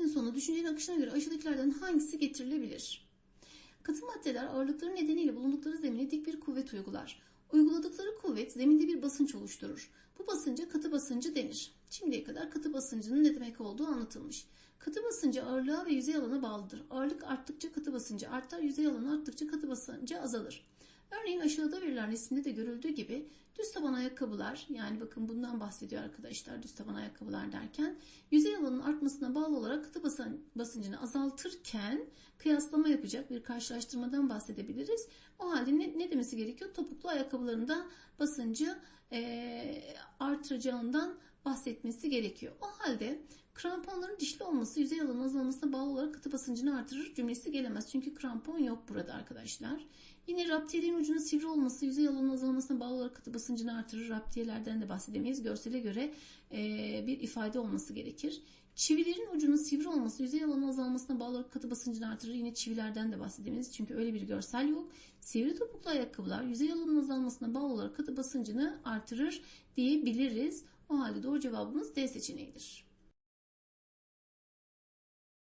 metnin sonuna düşüncenin akışına göre aşağıdakilerden hangisi getirilebilir? Katı maddeler ağırlıkları nedeniyle bulundukları zemine dik bir kuvvet uygular. Uyguladıkları kuvvet zeminde bir basınç oluşturur. Bu basınca katı basıncı denir. Şimdiye kadar katı basıncının ne demek olduğu anlatılmış. Katı basıncı ağırlığa ve yüzey alana bağlıdır. Ağırlık arttıkça katı basıncı artar, yüzey alanı arttıkça katı basıncı azalır. Örneğin aşağıda verilen resimde de görüldüğü gibi düz taban ayakkabılar yani bakın bundan bahsediyor arkadaşlar düz taban ayakkabılar derken yüzey alanının artmasına bağlı olarak basın, basıncını azaltırken kıyaslama yapacak bir karşılaştırmadan bahsedebiliriz. O halde ne, ne demesi gerekiyor? Topuklu ayakkabılarında basıncı e, artıracağından bahsetmesi gerekiyor. O halde kramponların dişli olması yüzey alanı azalmasına bağlı olarak katı basıncını artırır cümlesi gelemez. Çünkü krampon yok burada arkadaşlar. Yine raptiyelerin ucunun sivri olması yüzey alanı azalmasına bağlı olarak katı basıncını artırır. Raptiyelerden de bahsedemeyiz. Görsele göre e, bir ifade olması gerekir. Çivilerin ucunun sivri olması yüzey alanı azalmasına bağlı olarak katı basıncını artırır. Yine çivilerden de bahsedemeyiz. Çünkü öyle bir görsel yok. Sivri topuklu ayakkabılar yüzey alanının azalmasına bağlı olarak katı basıncını artırır diyebiliriz. O halde doğru cevabımız D seçeneğidir.